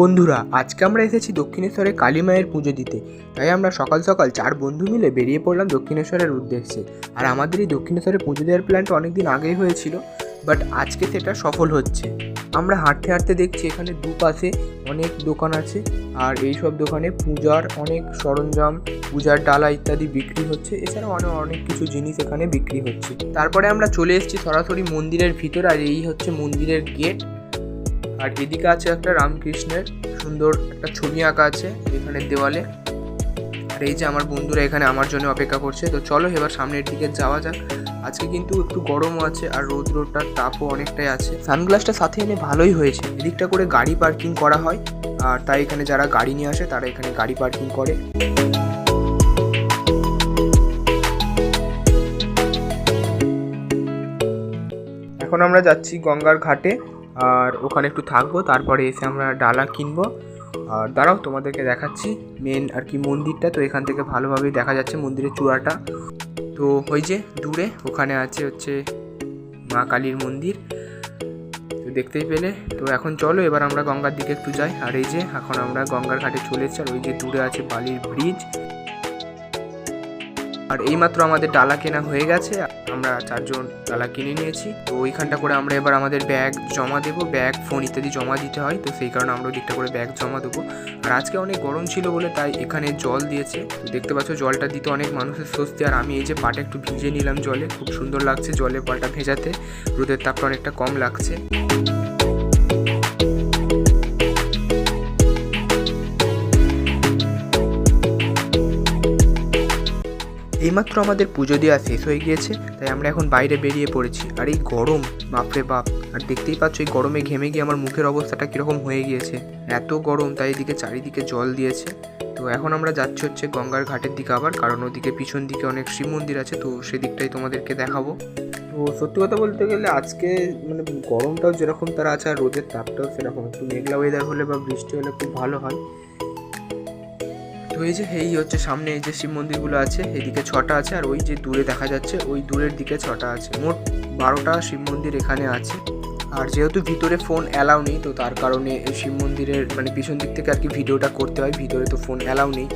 বন্ধুরা, আজকে আমরা এসেছি দক্ষিণেশ্বরে কালী মায়ের পুজো দিতে। তাই আমরা সকাল সকাল চার বন্ধু মিলে বেরিয়ে পড়লাম দক্ষিণেশ্বরের উদ্দেশ্যে। আর আমাদের এই দক্ষিণেশ্বরে পুজো দেওয়ার প্ল্যানটা অনেকদিন আগেই হয়েছিল বাট আজকে সেটা সফল হচ্ছে। আমরা হাঁটতে হাঁটতে দেখছি এখানে দুপাশে অনেক দোকান আছে, আর এই সব দোকানে পূজার অনেক সরঞ্জাম, পূজার ডালা ইত্যাদি বিক্রি হচ্ছে। এছাড়াও অনেক অনেক কিছু জিনিস এখানে বিক্রি হচ্ছে। তারপরে আমরা চলে এসেছি সরাসরি মন্দিরের ভিতর, আর এই হচ্ছে মন্দিরের গেট আর এদিকে আছে একটা রামকৃষ্ণের সুন্দর একটা ছবি আঁকা আছে এখানে দেওয়ালে। আর এই যে আমার বন্ধুরা এখানে আমার জন্য অপেক্ষা করছে। তো চলো এবার সামনের দিকে যাওয়া যাক। আজকে কিন্তু একটু গরমও আছে আর রৌদ্রটার তাপও অনেকটাই আছে। সানগ্লাসটা সাথে এনে ভালোই হয়েছে। এদিকটা করে গাড়ি পার্কিং করা হয়। আর তাই এখানে যারা গাড়ি নিয়ে আসে তারা এখানে গাড়ি পার্কিং করে। এখন আমরা যাচ্ছি গঙ্গার ঘাটে। আর ওখানে একটু থাকব, তারপরে এসে আমরা ডালা কিনবো। আর দাঁড়াও, তোমাদেরকে দেখাচ্ছি মেন আর কি মন্দিরটা। তো এখান থেকে ভালোভাবেই দেখা যাচ্ছে মন্দিরের চূড়াটা। তো ওই যে দূরে, ওখানে আছে হচ্ছে মা কালীর মন্দির। তো দেখতেই পেলে। তো এখন চলো, এবার আমরা গঙ্গার দিকে একটু যাই। আর এই যে এখন আমরা গঙ্গার ঘাটে চলে আর ওই যে দূরে আছে বালির ব্রিজ আর এইমাত্র আমাদের ডালা কেনা হয়ে গেছে, আমরা চারজন ডালা কিনে নিয়েছি। তো ওইখানটা করে আমরা এবার আমাদের ব্যাগ জমা দেবো, ব্যাগ ফোন ইত্যাদি জমা দিতে হয়, তো সেই কারণে আমরা ওদিকটা করে ব্যাগ জমা দেবো। আর আজকে অনেক গরম ছিল বলে তাই এখানে জল দিয়েছে। দেখতে পাচ্ছ জলটা দিতে অনেক মানুষের স্বস্তি। আর আমি এই যে পাটা একটু ভিজে নিলাম জলে, খুব সুন্দর লাগছে জলে পাটা ভেজাতে, রোদের তাপটা অনেকটা কম লাগছে। এইমাত্র আমাদের পুজো দেওয়া শেষ হয়ে গিয়েছে, তাই আমরা এখন বাইরে বেরিয়ে পড়েছি। আর এই গরম, বাপরে বাপ। আর দেখতেই পাচ্ছ এই গরমে ঘেমে গিয়ে আমার মুখের অবস্থাটা কীরকম হয়ে গিয়েছে। এত গরম, তাই এদিকে চারিদিকে জল দিয়েছে। তো এখন আমরা যাচ্ছি হচ্ছে গঙ্গার ঘাটের দিকে আবার, কারণ ওদিকে পিছন দিকে অনেক শিব মন্দির আছে, তো সেদিকটাই তোমাদেরকে দেখাবো। তো সত্যি কথা বলতে গেলে আজকে মানে গরমটাও যেরকম তারা আছে, আর রোদের তাপটাও সেরকম। একটু মেঘলা ওয়েদার হলে বা বৃষ্টি হলে খুব ভালো হয়। এই যে এই হচ্ছে সামনে এই যে শিব মন্দিরগুলো আছে, এদিকে ছটা আছে আর ওই যে দূরে দেখা যাচ্ছে, ওই দূরের দিকে ছটা আছে। মোট বারোটা শিব মন্দির এখানে আছে। আর যেহেতু ভিতরে ফোন অ্যালাউ নেই, তো তার কারণে শিব মন্দিরের মানে পিছন দিক থেকে আর কি ভিডিওটা করতে হয়, ভিতরে তো ফোন অ্যালাউ নেই।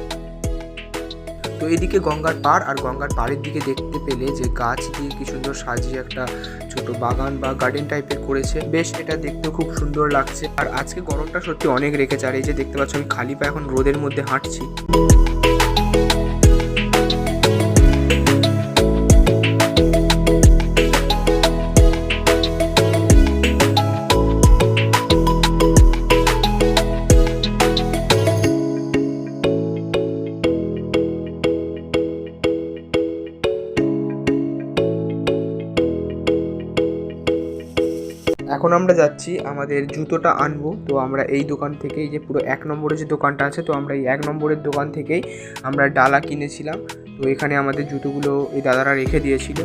এদিকে গঙ্গার পাড় আর গঙ্গার পাড়ের দিকে দেখতে পেলে যে গাছ দিয়ে কি সুন্দর সাজিয়ে একটা ছোট বাগান বা গার্ডেন টাইপের করেছে। বেশ, এটা দেখতে খুব সুন্দর লাগছে। আর আজকে গরমটা সত্যি অনেক রেখেছে। আর এই যে দেখতে পাচ্ছ, আমি খালি পা এখন রোদের মধ্যে হাঁটছি। এখন আমরা যাচ্ছি, আমাদের জুতোটা আনব। তো আমরা এই দোকান থেকেই যে পুরো এক নম্বরের যে দোকানটা আছে, তো আমরা এই এক নম্বরের দোকান থেকেই আমরা ডালা কিনেছিলাম। তো এখানে আমাদের জুতোগুলো এই দাদারা রেখে দিয়েছিল।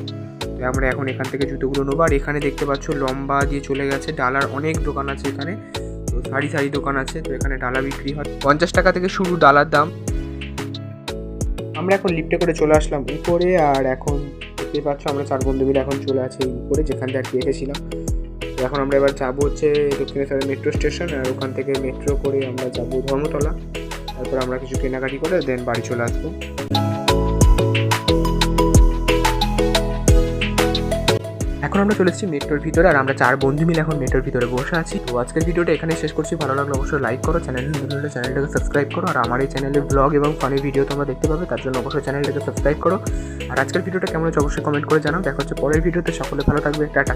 তো আমরা এখন এখান থেকে জুতোগুলো নেব। আর এখানে দেখতে পাচ্ছ, লম্বা দিয়ে চলে গেছে। ডালার অনেক দোকান আছে এখানে। তো সারি সারি দোকান আছে। তো এখানে ডালা বিক্রি হয়। পঞ্চাশ টাকা থেকে শুরু ডালার দাম। আমরা এখন লিফটে করে চলে আসলাম উপরে। আর এখন দেখতে পাচ্ছ, আমরা চার বন্ধু মিলে এখন চলে আসি উপরে, যেখান থেকে আর কি এসেছিলাম এখন আমরা এবার যাব হচ্ছে দক্ষিণেশ্বরের মেট্রো স্টেশন আর ওখান থেকে মেট্রো করে আমরা যাব ধর্মতলা। তারপর আমরা কিছু কেনাকাটি করে দেন বাড়ি চলে আসব। এখন আমরা চলে এসেছি মেট্রোর ভিতরে, আর আমরা চার বন্ধু মিলে এখন মেট্রোর ভিতরে বসে আছি। তো আজকের ভিডিওটা এখানে শেষ করছি। ভালো লাগলে অবশ্যই লাইক করো চ্যানেল নতুন চ্যানেলটাকে সাবস্ক্রাইব করো, আর আমার এই চ্যানেলে ব্লগ এবং ফানি ভিডিও তোমরা দেখতে পাবে, তার জন্য অবশ্যই চ্যানেলটাকে সাবস্ক্রাইব করো। আর আজকের ভিডিওটা কেমন হচ্ছে অবশ্যই কমেন্ট করে জানাও। দেখা হচ্ছে পরের ভিডিওতে, সকলে ভালো থাকবে, টাটা.